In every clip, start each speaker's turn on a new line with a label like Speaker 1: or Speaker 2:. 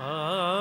Speaker 1: Ah.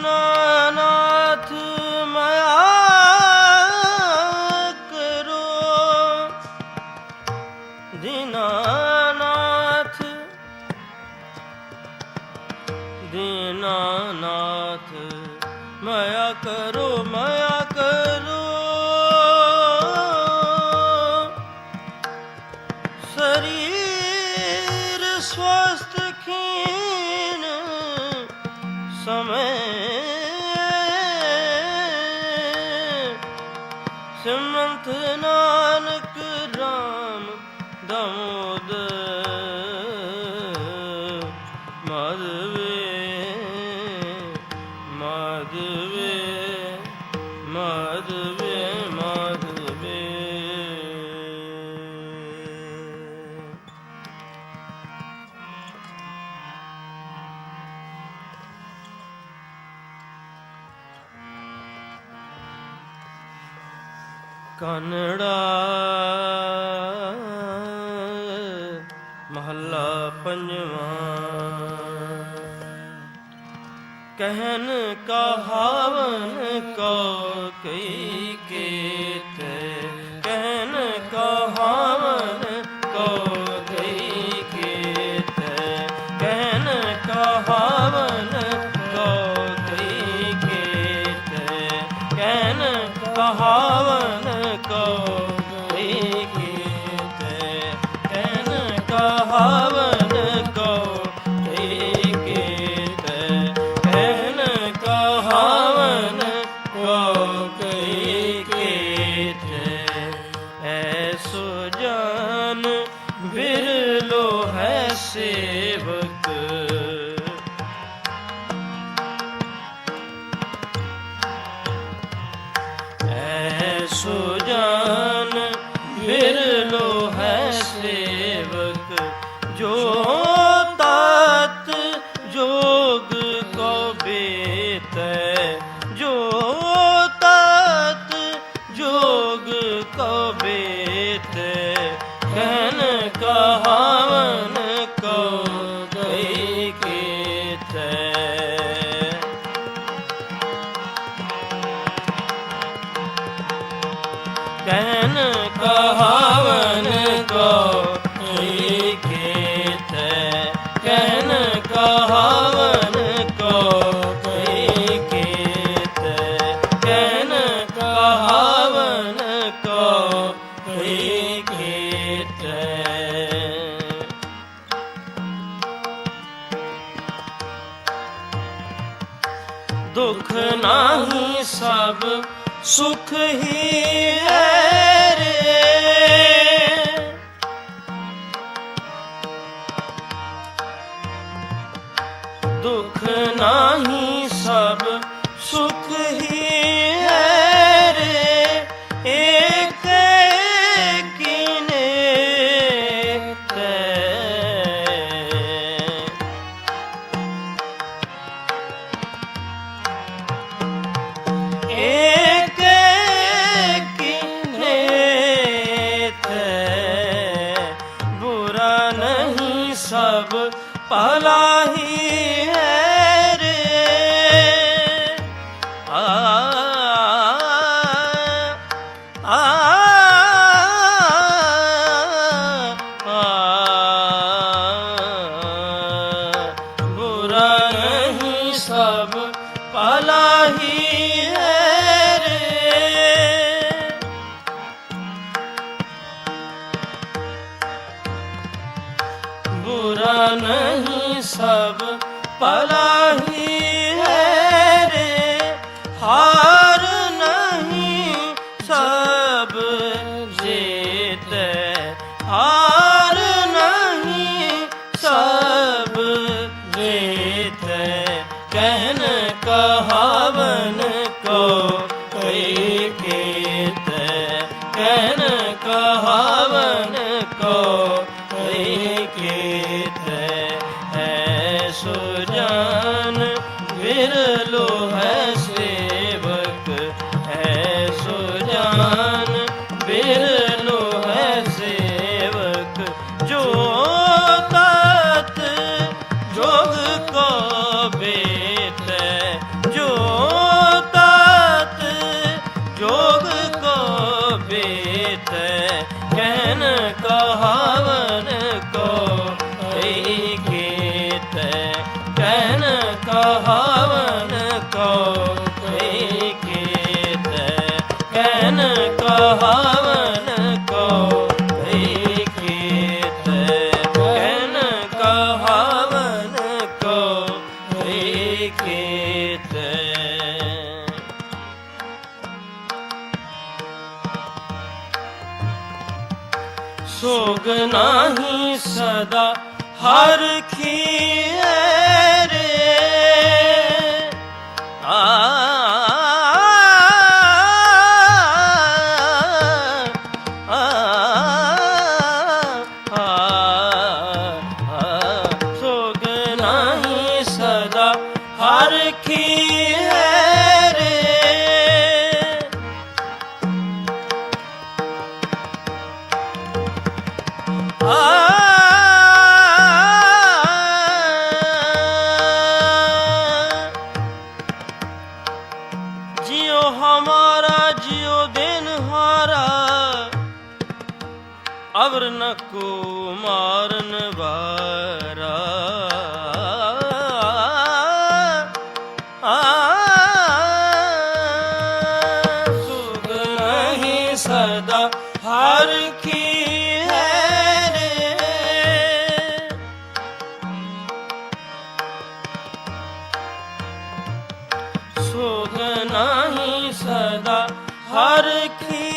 Speaker 1: no. semantına ਕਨੜਾ ਮਹੱਲਾ ਪੰਜਵਾਂ। ਕਹਿਨ ਕਹਾਵਨ ਕੋ ਕਈ ਕੇਤ। ਕਹਿਨ ਕਹਾਵਨ ਕੋ ਕਈ ਕੇਤ। ਕਹਿਨ ਕਹਾਵਨ ਕੋ ਕਈ ਕੇਤ। ਕਹਿਨ ਕਹਾਵਨ Oh. ਸੋ ਜਾ ਕਹਾਵਨ ਕੋ ਕੀਤੇ ਕਹਿਨ ਕਹਾਵਨ ਕੋ ਕੀਤੇ ਕਹਿਨ ਕਹਾਵਨ ਸਭ ਸੁਖ ਹੀ ਹੈ। ਸਭ ਭਲਾਹੀ ਬੁਰਾ ਨਹੀਂ ਸਭ ਭਲਾ ਹੀ ਕੀਤ ਹੈ ਸੁਜਾਨ ਵਿਰਲੋ ਹੈ ਸਦਾ ਹਰ ਸਾਵਰ ਨ ਕੋ ਮਾਰਨ ਵਾਰਾ। ਨਹੀਂ ਸਦਾ ਹਰ ਕੀ ਹੈ ਨਹੀਂ ਸਦਾ ਹਰ ਕੀ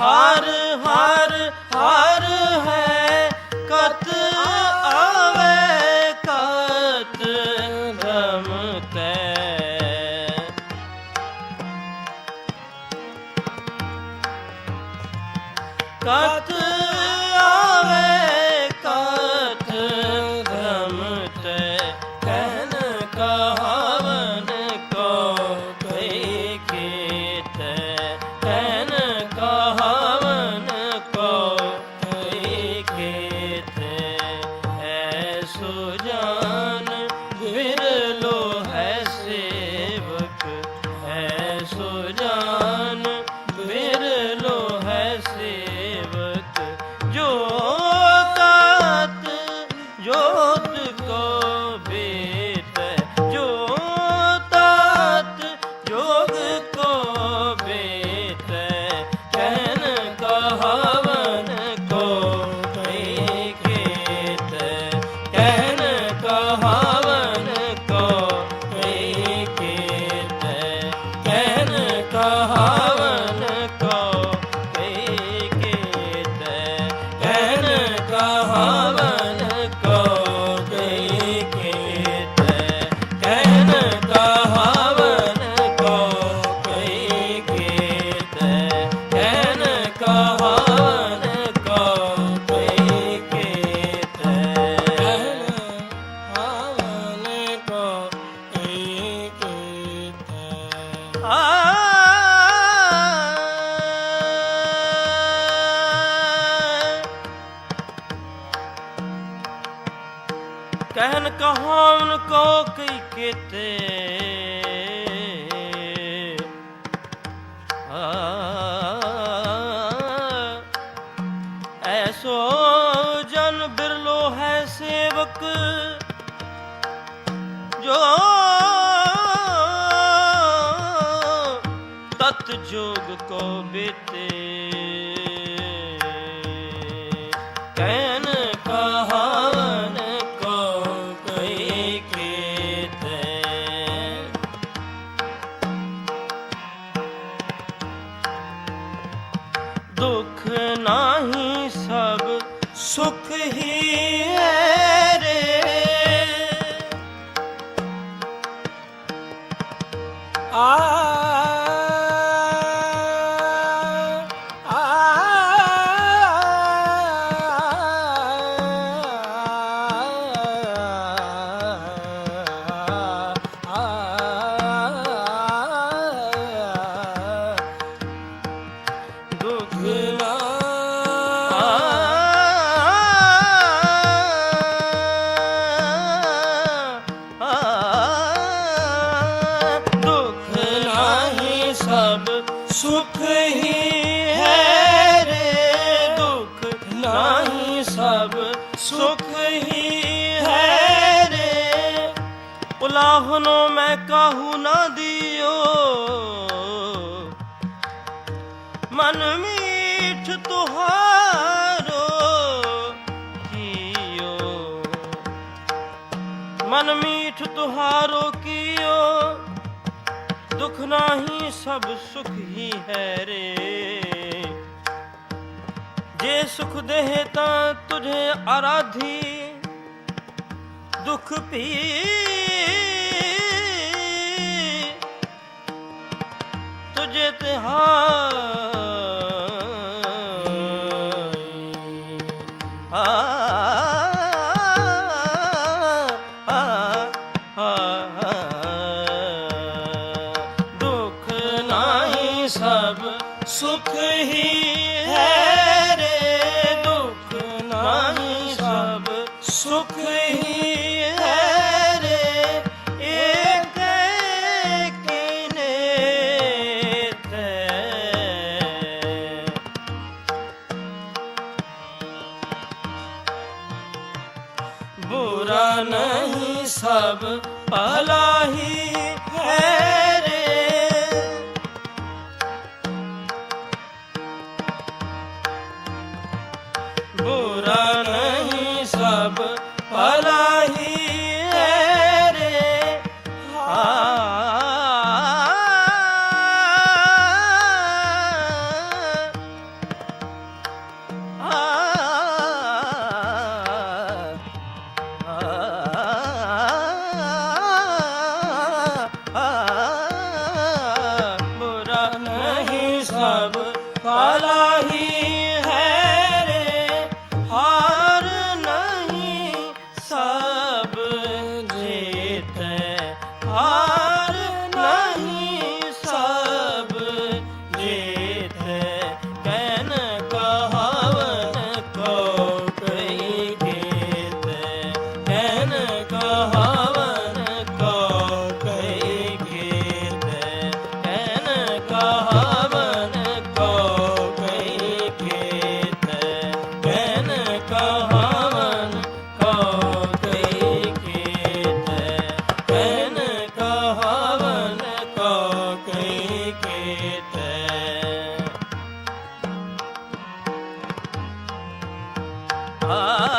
Speaker 1: Hare ਕਈ ਐਸੋ ਜਨ ਬਿਰਲੋ ਹੈ ਜੋ ਤਤ ਜੋਗ ਕੋ ਬੀਤੇ। ਸੁਖ ਹੀ ਸੁनो मैं कहू ना दियो मन मीठ तुहारो कियो मन मीठ तुहारो कियो दुख नाही सब सुख ही है रे जे सुख देता तुझे आराधी दुख पी ਤੁਝੇ ਤੇ ਹਾਂ ਸਭ ਭਲਾਹੀ 啊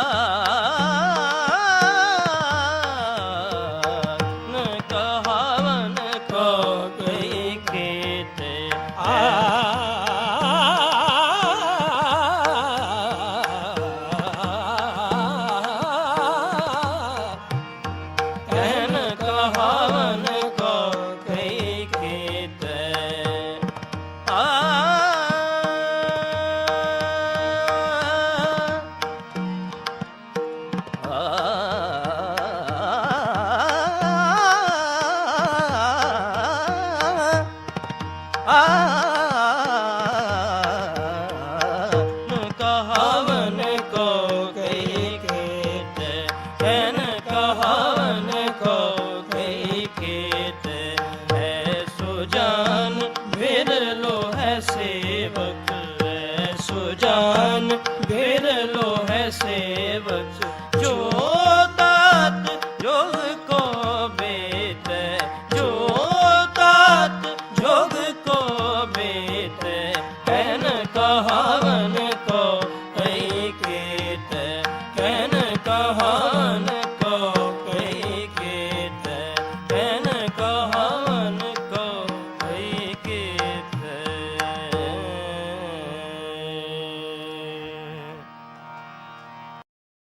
Speaker 1: ਸੇਵਕ ਜੋ